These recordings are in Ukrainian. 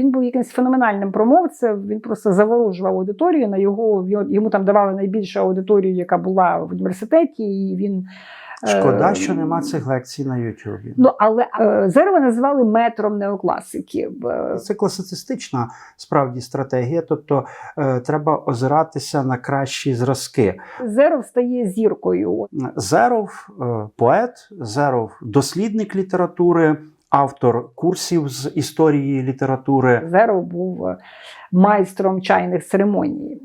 він був якимось феноменальним промовцем. Він просто заворожував аудиторію. На його йому там давали найбільшу аудиторію, яка була в університеті, і він. Шкода, е, що нема цих лекцій на Ютубі. Ну але е, Зерова називали метром неокласиків. Е, Це класицистична справді стратегія, тобто треба озиратися на кращі зразки. Зеров стає зіркою. Зеров поет, Зеров дослідник літератури, автор курсів з історії літератури. Зеров був е, майстром чайних церемоній.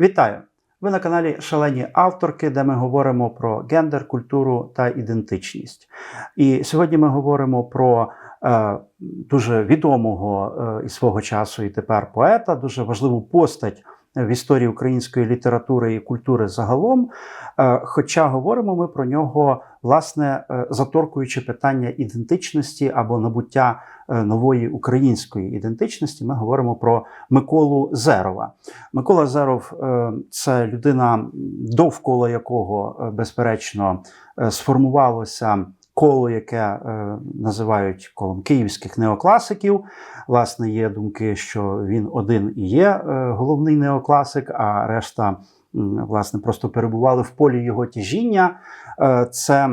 Вітаю! Ви на каналі Шалені авторки, де ми говоримо про гендер, культуру та ідентичність. І сьогодні ми говоримо про е, дуже відомого е, і свого часу і тепер поета, дуже важливу постать в історії української літератури і культури загалом. Е, хоча говоримо ми про нього, власне, е, заторкуючи питання ідентичності або набуття е, нової української ідентичності, ми говоримо про Миколу Зерова. Микола Зеров це людина, довкола якого, безперечно, сформувалося коло, яке е, називають колом київських неокласиків. Власне, є думки, що він один і є е, головний неокласик, а решта м, власне просто перебували в полі його тяжіння. Е, Це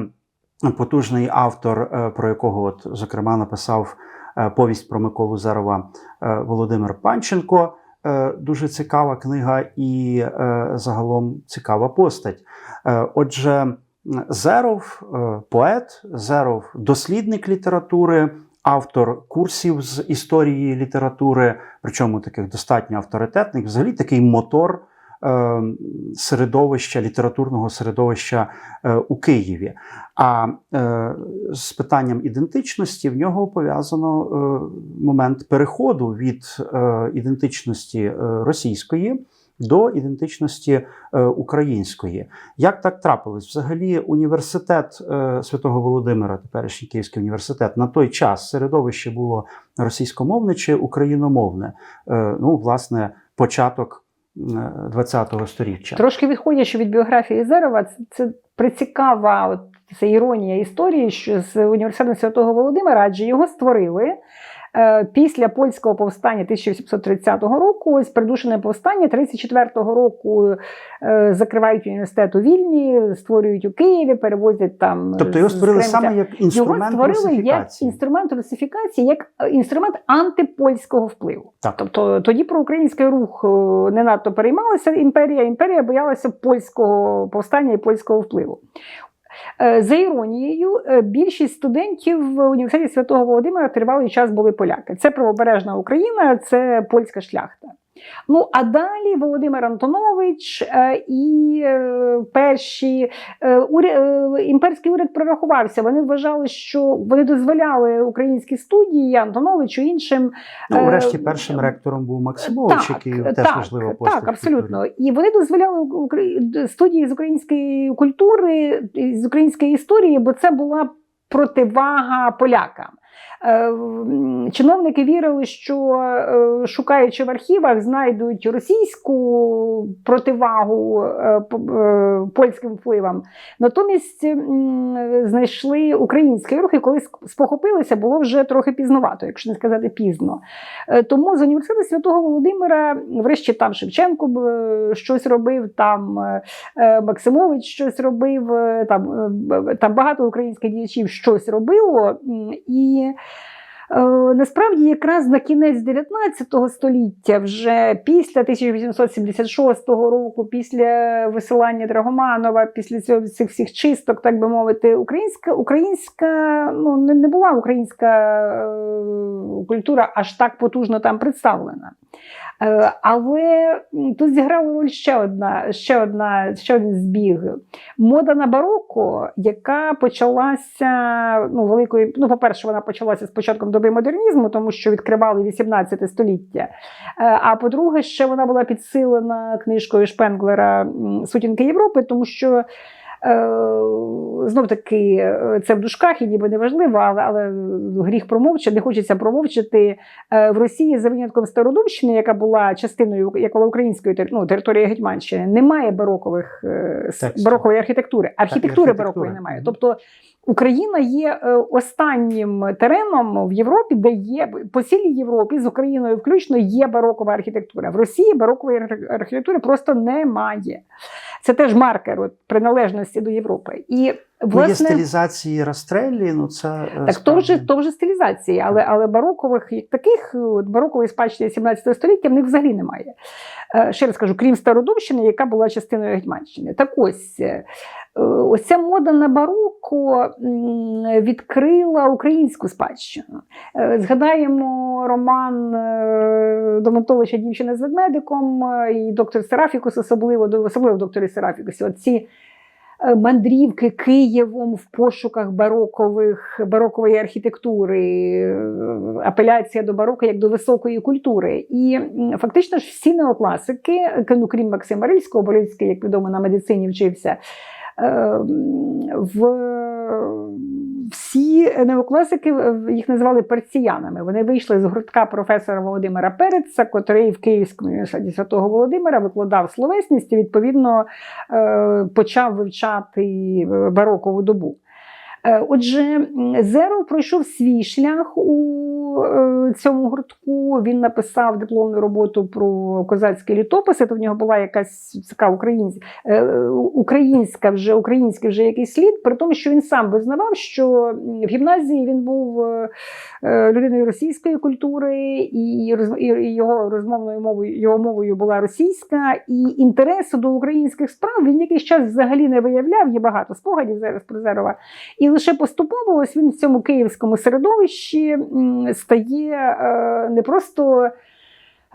потужний автор, е, про якого, от, зокрема, написав е, повість про Миколу Зерова е, Володимир Панченко. Е, Дуже цікава книга і е, загалом цікава постать. Е, Отже, Зеров е, поет, Зеров дослідник літератури, автор курсів з історії літератури, причому таких достатньо авторитетних, взагалі такий мотор е, середовища, літературного середовища е, у Києві. А з питанням ідентичності в нього пов'язано момент переходу від ідентичності російської. До ідентичності е, української. Як так трапилось? Взагалі, університет е, Святого Володимира, теперішній Київський університет, на той час середовище було російськомовне чи україномовне. Е, ну, власне, початок ХХ століття. Трошки відходячи від біографії Зерова, це, це прицікава от, це іронія історії, що з університету Святого Володимира, адже його створили. Е, Після польського повстання 1730 року, ось придушене повстання 34-го року е, закривають університет у Вільні, створюють у Києві, перевозять там. Тобто його створили саме як інструмент Його створили як інструмент русифікації, як е, інструмент антипольського впливу. Так. Тобто тоді про український рух е, не надто переймалася імперія. Імперія боялася польського повстання і польського впливу. Е, За іронією, е, більшість студентів в університеті Святого Володимира тривалий час були поляки. Це правобережна Україна, це польська шляхта. Ну а далі Володимир Антонович е, і е, перші е, імперський уряд прорахувався. Вони вважали, що вони дозволяли українські студії Антоновичу іншим. Ну, врешті першим ректором був Максимович, який теж так, важлива постать. Так, абсолютно. І вони дозволяли студії з української культури, з української історії, бо це була противага полякам. Е, Чиновники вірили, що е, шукаючи в архівах, знайдуть російську противагу е, польським впливам. Натомість знайшли український рух, і коли спохопилися, було вже трохи пізнувато, якщо не сказати пізно. Тому з університету Святого Володимира, врешті там Шевченко щось робив, там Максимович щось робив, там, там багато українських діячів щось робило. І насправді якраз на кінець 19 століття, вже після 1876 року, після висилання Драгоманова, після цього цих всіх чисток, так би мовити, українська, українська ну, не, не була українська е, культура аж так потужно там представлена. Е, Але тут зіграла роль ще одна, ще одна, ще один збіг. Мода на бароко, яка почалася ну, великою. Ну, по-перше, вона почалася з початком доби модернізму, тому що відкривали 18 століття. Е, А по-друге, ще вона була підсилена книжкою Шпенглера Сутінки Європи, тому що. Знов таки, е, це в дужках і ніби не важливо, але, але гріх промовчати, не хочеться промовчати. Е, В Росії за винятком Стародубщини, яка була частиною яка була української ну, території Гетьманщини, немає барокових е, барокової архітектури. Архітектури барокової немає. Тобто Україна є е, останнім тереном в Європі, де є по цілій Європі з Україною включно є барокова архітектура. В Росії барокової архітектури просто немає. Це теж маркер от, приналежності до Європи. І Ну, є стилізації Растреллі, ну це е, так то вже то вже стилізації, але але барокових як таких от, барокової спадщини 17 століття в них взагалі немає. Е, Ще раз кажу, крім Стародумщини, яка була частиною Гетьманщини. Так ось е, ось ця мода на бароко відкрила українську спадщину. Е, Згадаємо роман е, Домонтовича Дівчина з ведмедиком е, і доктор Серафікус, особливо особливо в докторі Серафікусі. Оці мандрівки Києвом в пошуках барокових, барокової архітектури, апеляція до бароко як до високої культури. І фактично ж всі неокласики, ну, крім Максима Рильського, бо Рильський, як відомо, на медицині вчився. Е, м, В всі неокласики їх називали перціянами. Вони вийшли з гуртка професора Володимира Переца, котрий в Київському університеті Святого Володимира викладав словесність і відповідно е, почав вивчати е, барокову добу. Е, Отже, Зеров пройшов свій шлях у цьому гуртку. Він написав дипломну роботу про козацькі літописи. То в нього була якась така українська, українська вже український вже якийсь слід, при тому, що він сам визнавав, що в гімназії він був е, е, людиною російської культури, і його розмовною мовою його мовою була російська, і інтересу до українських справ він якийсь час взагалі не виявляв. Є багато спогадів зараз про Зерова. І лише поступово ось він в цьому київському середовищі стає е, не просто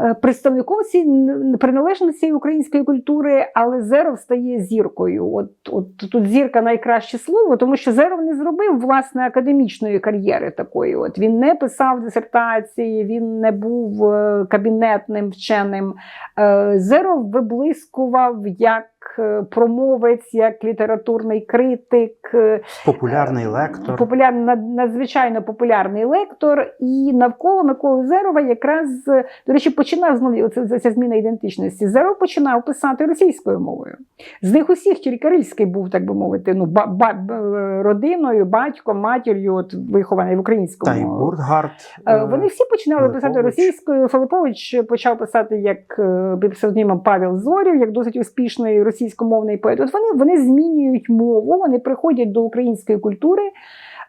е, представником цієї приналежності української культури, але Зеров стає зіркою. От, от тут зірка найкраще слово, тому що Зеров не зробив власне академічної кар'єри такої. От він не писав дисертації, він не був е, кабінетним вченим. Зеров виблискував як е, промовець, як літературний критик. е, популярний лектор. Популярний, надзвичайно популярний лектор, і навколо Миколи Зерова якраз, е, до речі, починав знову ця, зміна ідентичності. Зеров починав писати російською мовою. З них усіх тільки Рильський був, так би мовити, ну, ба, ба, родиною, батьком, матір'ю, от, вихований в українському. Та й Бурдгард. Е, е, Вони всі починали писати російською. Филипович почав писати як е, під псевдонімом Павел Зорів, як досить успішний російськомовний поет. От вони, вони змінюють мову, вони приходять до української культури.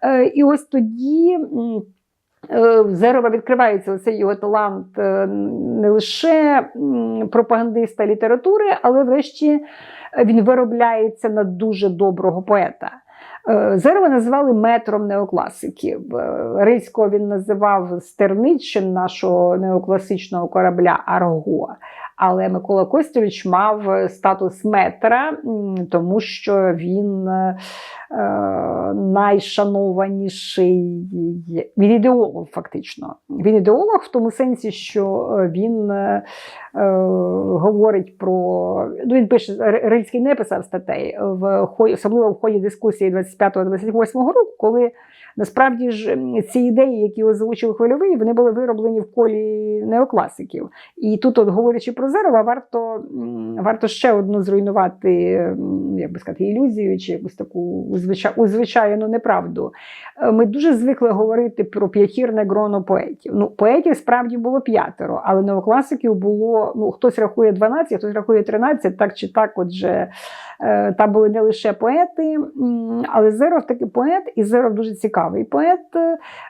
Е, І ось тоді. е, Зерова відкривається оцей його талант е, не лише пропагандиста літератури, але врешті він виробляється на дуже доброго поета. Зерова називали метром неокласиків. Рильського він називав Стерничин нашого неокласичного корабля Арго. Але Микола Костєвич мав е, статус метра, тому що він е, е, найшанованіший він ідеолог, фактично. Він ідеолог в тому сенсі, що він говорить про. Ну, він пише, Рильський не писав статей, в, особливо в ході дискусії 25-28 року, коли насправді ж ці ідеї, які озвучив хвильовий, вони були вироблені в колі неокласиків. І тут, от, говорячи про Зерова, варто, варто ще одну зруйнувати, як би сказати, ілюзію чи якусь таку узвича- узвичайну неправду. Е, Ми дуже звикли говорити про п'ятірне гроно поетів. Ну, поетів справді було п'ятеро, але неокласиків було ну, хтось рахує 12, хтось рахує 13, так чи так. Отже, е, там були не лише поети, але Зеров таки поет, і Зеров дуже цікавий поет.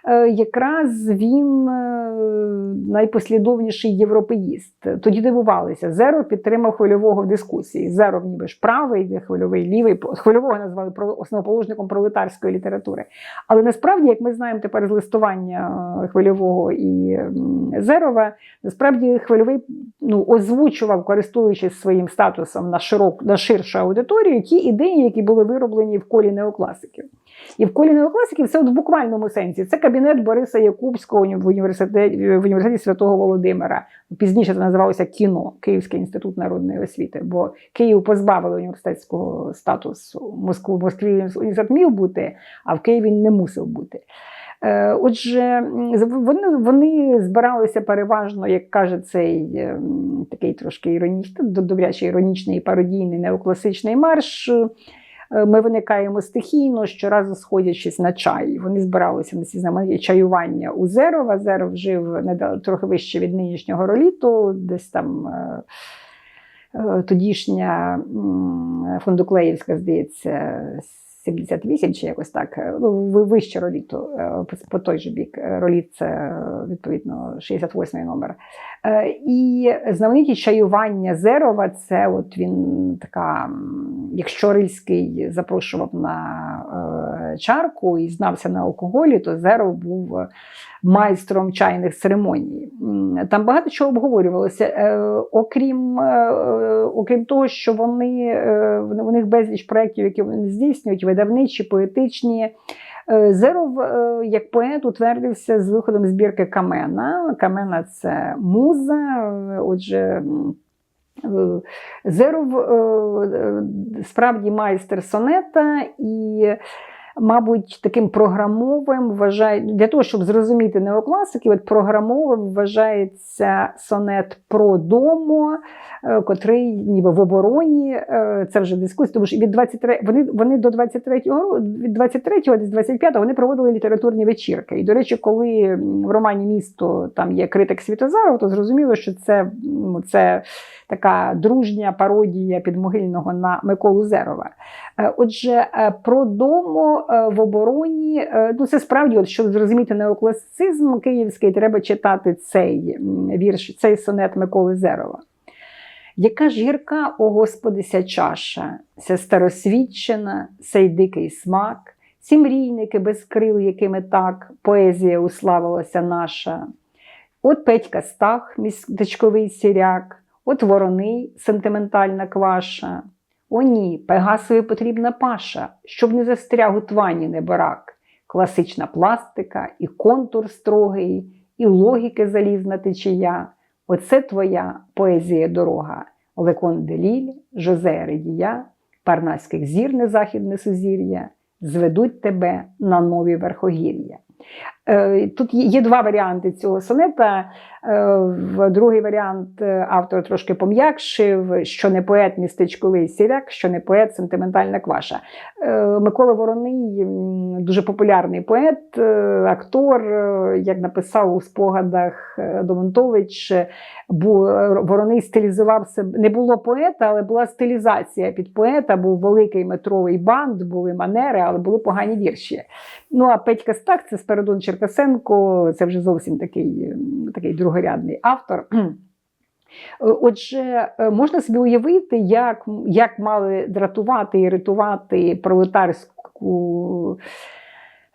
Е, Якраз він е, найпослідовніший європеїст. Тоді дивувалися. Зеров підтримав хвильового в дисkusії. Зеров ніби ж правий, хвильовий лівий. Хвильового назвали основоположником пролетарської літератури. Але насправді, як ми знаємо тепер з листування е, хвильового і Зерова, насправді хвильовий ну, озвучував, користуючись своїм статусом на широк на ширшу аудиторію, ті ідеї, які були вироблені в колі неокласиків. І в колі неокласиків це от в буквальному сенсі. Це кабінет Бориса Якубського в університеті, в університеті Святого Володимира. Пізніше це називалося кіно, Київський інститут народної освіти, бо Київ позбавили університетського статусу. Москву Москві університет міг бути, а в Києві не мусив бути. Е, Отже, вони, вони збиралися переважно, як каже цей ем, такий трошки іронічний, добряче іронічний пародійний неокласичний марш. Е, ми виникаємо стихійно, щоразу сходячись на чай. Вони збиралися на ці знамені чаювання у Зерова. Зеров жив трохи вище від нинішнього роліту, десь там. е, е, Тодішня Фондуклеївська, здається, 78 чи якось так, е, ну, ви- вище роліту, е, по- той же бік. Е, Роліт це відповідно 68-й номер. І знамениті чаювання Зерова, це от він така, якщо Рильський запрошував на чарку і знався на алкоголі, то Зеров був майстром чайних церемоній. Там багато чого обговорювалося. Е, Окрім, е, е, окрім того, що вони, у них безліч проєктів, які вони здійснюють, видавничі, поетичні. Зеров, як поет, утвердився з виходом збірки Камена. Камена це муза. Отже, Зеров справді майстер сонета і. Мабуть, таким програмовим вважає для того, щоб зрозуміти неокласиків, от програмовим вважається сонет про дому, е, котрий ніби в обороні. е, Це вже дискусія, тому що від 23, вони, вони до 23-го від 23-го, десь 25-го вони проводили літературні вечірки. І, до речі, коли в романі Місто там є критик Світозаров, то зрозуміло, що це, ну, це така дружня пародія підмогильного на Миколу Зерова. Е, Отже, е, про дому е, в обороні, ну це справді, от, щоб зрозуміти неокласицизм київський, треба читати цей вірш, цей сонет Миколи Зерова. Яка ж гірка, о Господи, чаша, ся старосвідчена, сей дикий смак, ці мрійники без крил, якими так поезія уславилася наша. От Петька Стах, містечковий сіряк, от вороний, сентиментальна кваша. О ні, Пегасові потрібна паша, щоб не застряг у твані неборак. Класична пластика, і контур строгий, і логіки залізна течія. Оце твоя поезія дорога. Лекон Деліль, Жозе Редія, Парнаських зір незахідне сузір'я, зведуть тебе на нові верхогір'я. Е, Тут є два варіанти цього сонета. Е, Другий варіант е, автор трошки пом'якшив, що не поет містечковий сіряк, що не поет сентиментальна кваша. Микола Вороний дуже популярний поет, актор, як написав у спогадах Домонтович, Вороний стилізував себе. Не було поета, але була стилізація під поета, був великий метровий банд, були манери, але були погані вірші. Ну а Петька Стак це Спиридон Черкасенко, це вже зовсім такий, такий другорядний автор. Е, Отже, е, можна собі уявити, як, як мали дратувати і рятувати пролетарську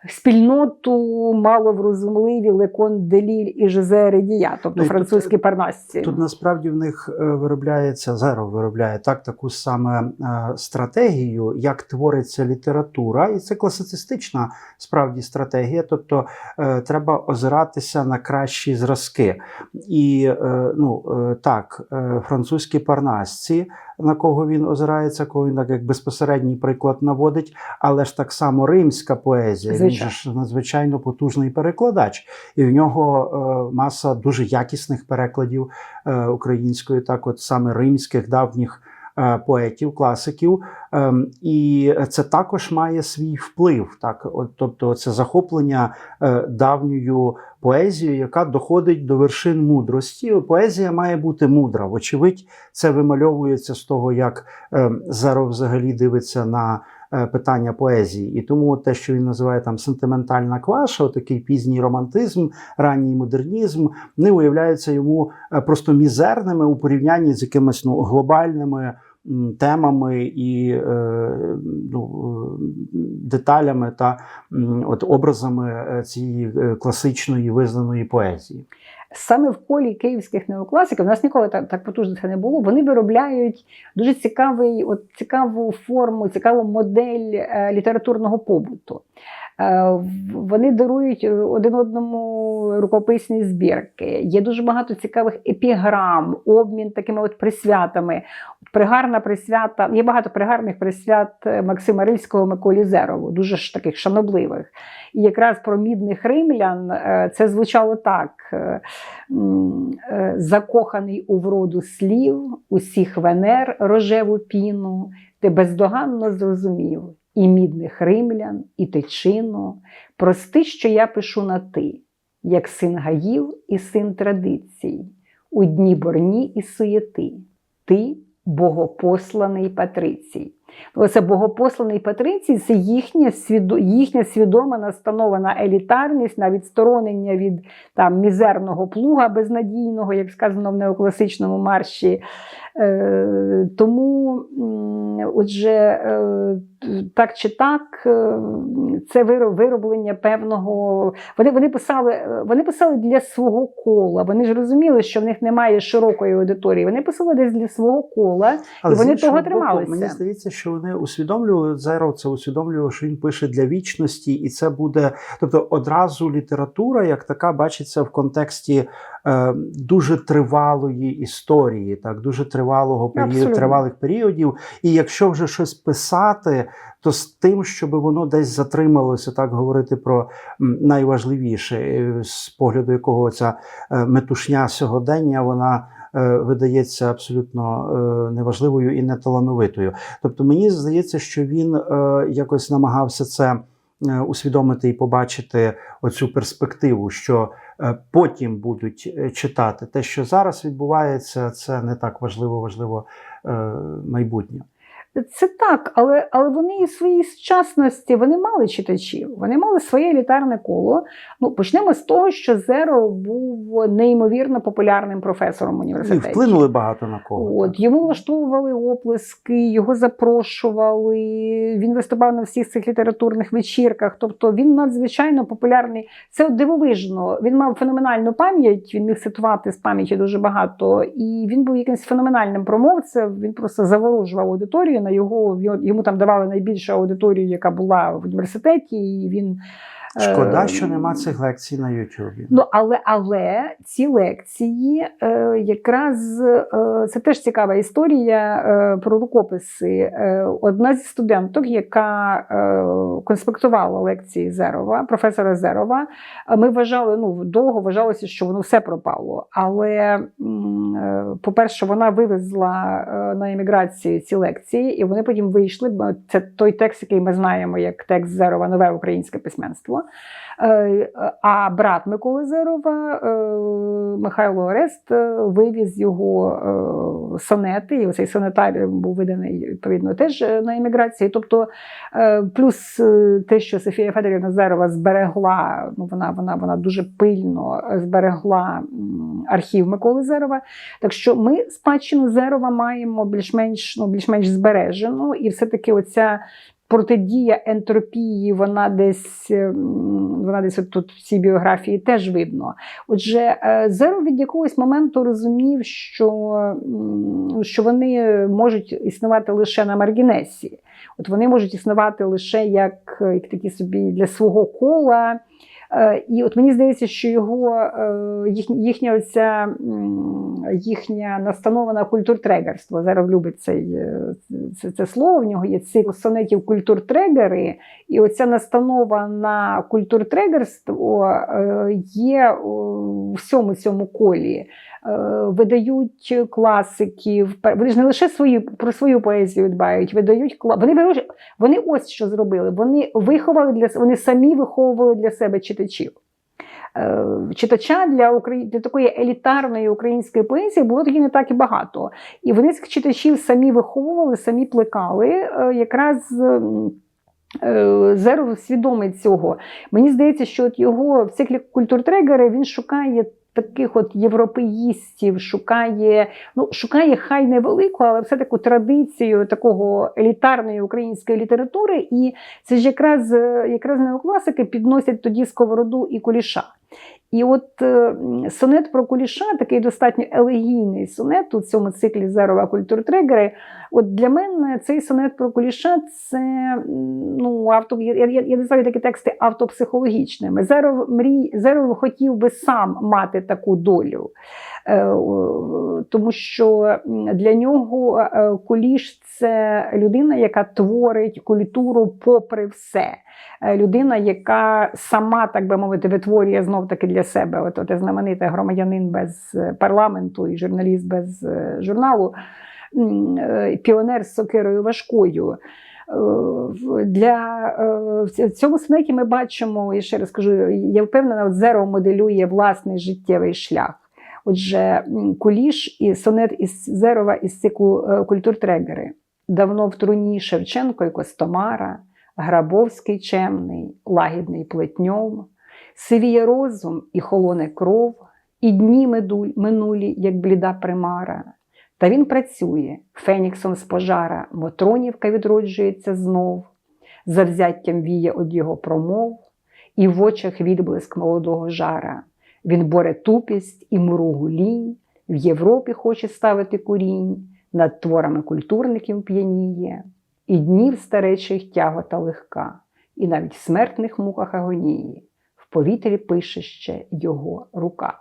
спільноту маловрозумливі Лекон Деліль і Жозе Редія, тобто Ну, французькі парнасці. Тут насправді в них е, виробляється зеро виробляє так таку саме е, стратегію, як твориться література, і це класицистична справді стратегія. Тобто е, треба озиратися на кращі зразки. І е, ну е, так, е, французькі парнасці, на кого він озирається, кого він так як безпосередній приклад наводить, але ж так само римська поезія. Він Звичайно. же ж надзвичайно потужний перекладач, і в нього е, маса дуже якісних перекладів е, української, так от саме римських давніх поетів, класиків. Ем, І це також має свій вплив. Так, от, тобто, це захоплення е, давньою поезією, яка доходить до вершин мудрості. Поезія має бути мудра. Вочевидь, це вимальовується з того, як е, взагалі дивиться на е, питання поезії. І тому те, що він називає там сентиментальна кваша, такий пізній романтизм, ранній модернізм, не уявляються йому е, просто мізерними у порівнянні з якимись ну, глобальними темами і е, ну, е, деталями та от образами е, цієї е, класичної визнаної поезії. Саме в колі київських неокласиків, у нас ніколи так, так потужно це не було. Вони виробляють дуже цікавий, от, цікаву форму, цікаву модель е, літературного побуту. Е, вони дарують один одному рукописні збірки. Є дуже багато цікавих епіграм, обмін такими от присвятами. Пригарна присвята. Є багато пригарних присвят е, Максима Рильського Миколі Зерову, дуже ж таких шанобливих. І якраз про мідних римлян е, це звучало так: е, закоханий у вроду слів, усіх венер рожеву піну, ти бездоганно зрозумів і мідних римлян, і тичину. Прости, що я пишу на ти, як син гаїв і син традицій, у дні борні і суєти. Ти богопосланий Патрицій. Оце богопосланий Патрицій це їхня, їхня свідома настанована елітарність на відсторонення від там, мізерного плуга безнадійного, як сказано в неокласичному марші. Е, тому, отже, е, так чи так, е, це вироблення певного. Вони, вони, писали, вони писали для свого кола. Вони ж розуміли, що в них немає широкої аудиторії. Вони писали десь для свого кола. Але І вони того боку, трималися. Мені здається, що вони усвідомлювали Зеров це усвідомлював, що він пише для вічності, і це буде, тобто одразу література, як така, бачиться в контексті дуже тривалої історії, так дуже тривалого періоду, тривалих періодів. І якщо вже щось писати, то з тим, щоб воно десь затрималося, так говорити про найважливіше, е, з погляду якого ця е, метушня сьогодення, вона е, видається абсолютно е, неважливою і неталановитою. Тобто мені здається, що він е, якось намагався це е, усвідомити і побачити оцю перспективу, що е, потім будуть е, читати те, що зараз відбувається, це не так важливо, важливо е, майбутнє. Це так, але, але вони і своїй сучасності вони мали читачів, вони мали своє елітарне коло. Ну, почнемо з того, що Зеро був неймовірно популярним професором в І вплинули багато на кого. От, йому влаштовували оплески, його запрошували. Він виступав на всіх цих літературних вечірках. Тобто він надзвичайно популярний. Це дивовижно. Він мав феноменальну пам'ять. Він міг цитувати з пам'яті дуже багато. І він був якимось феноменальним промовцем. Він просто заворожував аудиторію. На його йому там давали найбільшу аудиторію, яка була в університеті. І він Шкода, е, що нема цих лекцій на Ютубі. Ну, але, але ці лекції е, якраз е, це теж цікава історія е, про рукописи. Е, одна зі студенток, яка е, конспектувала лекції Зерова, професора Зерова, е, ми вважали, ну довго вважалося, що воно все пропало. Але, е, по-перше, вона вивезла е, на еміграцію ці лекції, і вони потім вийшли. Це той текст, який ми знаємо як текст Зерова Нове українське письменство. Е, А брат Миколи Зерова, е, Михайло Орест, е, вивіз його сонети, і цей сонетар був виданий відповідно теж на еміграції. Тобто, плюс те, що Софія Федорівна Зерова зберегла, ну вона, вона, вона дуже пильно зберегла архів Миколи Зерова. Так що ми спадщину Зерова маємо більш-менш ну, більш-менш збережену, і все-таки оця протидія ентропії, вона десь ем, вона десь тут в цій біографії теж видно. Отже, е, Зеро від якогось моменту розумів, що, що вони можуть існувати лише на маргінесі. От вони можуть існувати лише як, як такі собі для свого кола. Е, І от мені здається, що його е, їхня оця їхня настанова на культуртрегерство. Зараз любить цей, е, це, це слово. В нього є цикл сонетів культуртрегери, і оця настанова на культуртрегерство є у всьому цьому колі. Е, Видають класиків, вони ж не лише свої про свою поезію дбають, видають вони вони ось що зробили. Вони виховали для вони самі виховували для себе читачів. Е, Читача для Украї... для такої елітарної української поезії було тоді не так і багато. І вони цих читачів самі виховували, самі плекали. Е, Якраз Зеров свідомий цього. Мені здається, що от його в циклі культуртрегери він шукає. Таких от європеїстів шукає, ну шукає хай невелику, але все таку традицію такого елітарної української літератури. І це ж якраз, е, якраз неокласики підносять тоді сковороду і куліша. І от е, сонет про куліша, такий достатньо елегійний сонет у цьому циклі Зерова культуртригери. От для мене цей сонет про куліша це ну, авто, я, я, я називаю такі тексти автопсихологічними. Зеров, мрій, Зеров хотів би сам мати таку долю. Е, Тому що для нього е, куліш це людина, яка творить культуру попри все. Е, Людина, яка сама, так би мовити, витворює знов таки для себе. От, от знаменитий громадянин без е, парламенту і журналіст без е, журналу, піонер з сокирою важкою. Для в цьому сонеті ми бачимо, і ще раз кажу, я впевнена, от Зеро моделює власний життєвий шлях. Отже, Куліш і сонет із Зерова із циклу е, культуртрегери. Давно в труні Шевченко і Костомара, Грабовський чемний, лагідний плетньов, сивіє розум і холоне кров, і дні минулі, як бліда примара. Та він працює феніксом з пожара, Мотронівка відроджується знов, завзяттям віє од його промов, і в очах відблиск молодого жара. Він боре тупість і муругу лінь, в Європі хоче ставити курінь, над творами культурників п'яніє, і днів старечих тягота легка, і навіть смертних муках агонії, в повітрі пише ще його рука.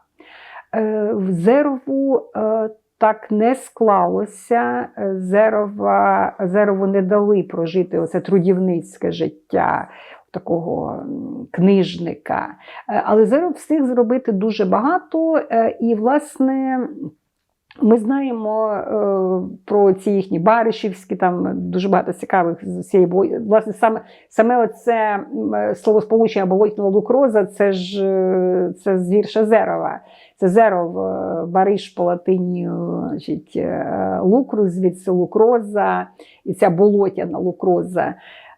Е, В Зерову е, так не склалося. Е, Зерова, Зерову не дали прожити оце трудівницьке життя такого книжника. Але Зеров встиг зробити дуже багато. І, власне, ми знаємо е, про ці їхні баришівські, там дуже багато цікавих з цієї власне саме саме оце е, словосполучення болотного лукроза, це ж е, це з вірша Зерова. Це Зеров е, бариш по латині, значить, лукрус, звідси лукроза, і ця болотяна лукроза.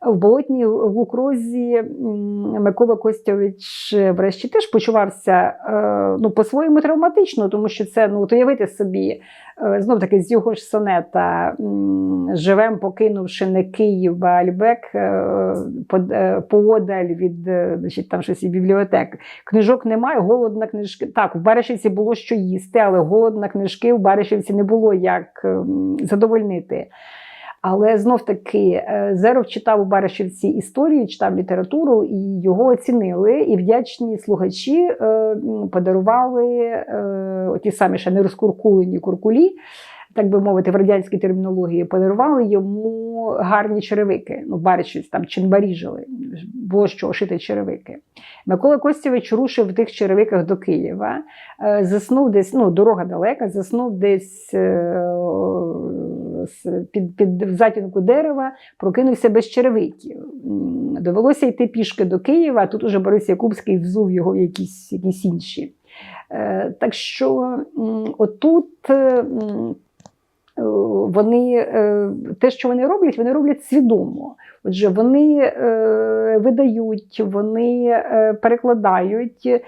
В болотній лукрозі м, Микола Костьович е, врешті теж почувався е, ну, по-своєму травматично, тому що це ну, уявити собі, е, знов таки з його ж сонета живем, покинувши не Київ, а Альбек поодаль від значить, там щось і бібліотек. Книжок немає, голод на книжки. Так, в Баришівці було що їсти, але голод на книжки в Баришівці не було як ем, задовольнити. Але знов таки е, Зеров читав у Баришівці історію, читав літературу, і його оцінили. І вдячні слухачі е, подарували е, ті самі ще не розкуркулені куркулі, так би мовити, в радянській термінології, подарували йому гарні черевики. Ну, Баришівці там чинбаріжили, було що шити черевики. Микола Костєвич рушив в тих черевиках до Києва, заснув десь, ну, дорога далека, заснув десь під, під затінку дерева, прокинувся без черевиків. Довелося йти пішки до Києва, а тут уже Борис Якубський взув його в якісь, якісь інші. Е, Так що отут. е, Вони е, те, що вони роблять, вони роблять свідомо. Отже, вони видають, вони перекладають,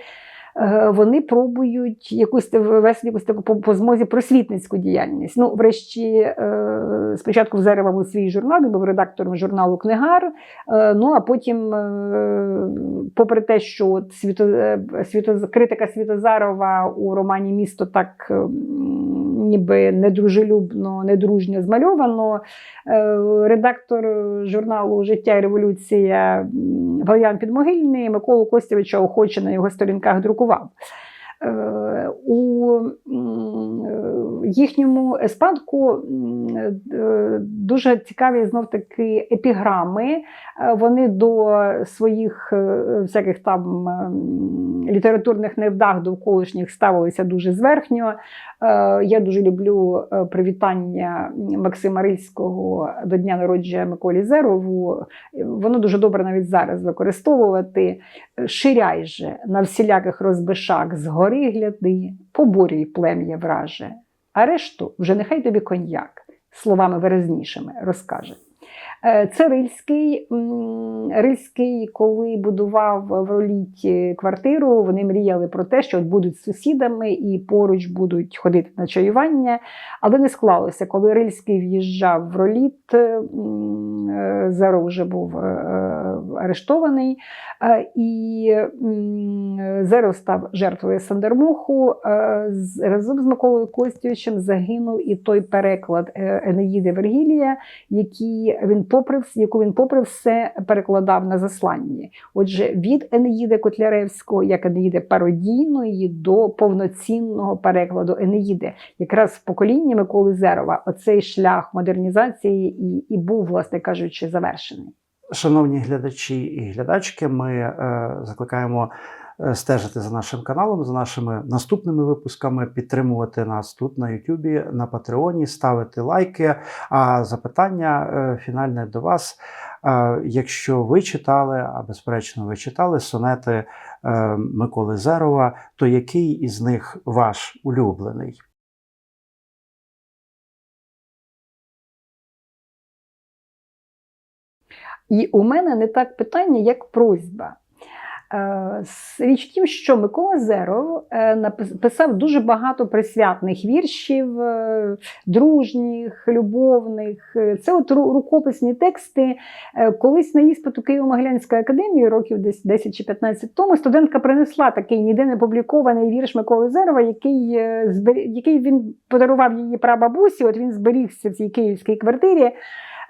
вони пробують якусь вести якусь таку по, змозі просвітницьку діяльність. Ну, врешті, е, спочатку в Зерева був свій журнал, він був редактором журналу Книгар. Е, ну а потім, е, попри те, що от світо, е, світо, критика Світозарова у романі Місто так ніби недружелюбно, недружньо змальовано. Е, Редактор журналу Життя і революція Валеріан Підмогильний Миколу Костєвича охоче на його сторінках друкував. Е, У е, їхньому спадку е, дуже цікаві знов таки епіграми. Вони до своїх е, всяких там ем, літературних невдах довколишніх ставилися дуже зверхньо. Е, Я дуже люблю е, привітання Максима Рильського до дня народження Миколі Зерову. Воно дуже добре навіть зараз використовувати. Ширяй же на всіляких розбишак згори гляди, поборюй плем'я враже, а решту вже нехай тобі коньяк словами виразнішими розкаже. Е, Це Рильський. Коли будував в Роліті квартиру, вони мріяли про те, що будуть сусідами і поруч будуть ходити на чаювання. Але не склалося. Коли Рильський в'їжджав в Роліт, м, е, Зеро вже був е, е, арештований, е, і м, Зеро став жертвою Сандермуху. Е, Разом з Миколою Костючем загинув і той переклад е, Енеїди Вергілія, який він попри яку він попри все перекладав на засланні. Отже, від Енеїди Котляревського, як Енеїди пародійної, до повноцінного перекладу Енеїди. Якраз в поколінні Миколи Зерова оцей шлях модернізації і, і був, власне кажучи, завершений. Шановні глядачі і глядачки, ми е, закликаємо стежити за нашим каналом, за нашими наступними випусками, підтримувати нас тут на Ютубі, на Патреоні, ставити лайки. А запитання е, фінальне до вас. Е, якщо ви читали, а безперечно, ви читали сонети е, Миколи Зерова, то який із них ваш улюблений? І у мене не так питання, як просьба. Е, Річ в тім, що Микола Зеров е, напис- писав дуже багато присвятних віршів, е, дружніх, любовних. Це от рукописні тексти. Колись на іспиту Києво-Могилянської академії, років десь 10 чи 15 тому, студентка принесла такий ніде не публікований вірш Миколи Зерова, який, який він подарував її прабабусі. От він зберігся в цій київській квартирі.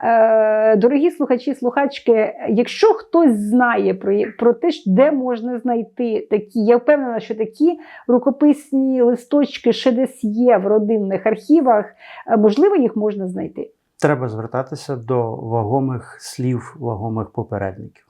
Е, Дорогі слухачі, слухачки, якщо хтось знає про, про те, де можна знайти такі, я впевнена, що такі рукописні листочки ще десь є в родинних архівах, е, можливо, їх можна знайти. Треба звертатися до вагомих слів, вагомих попередників.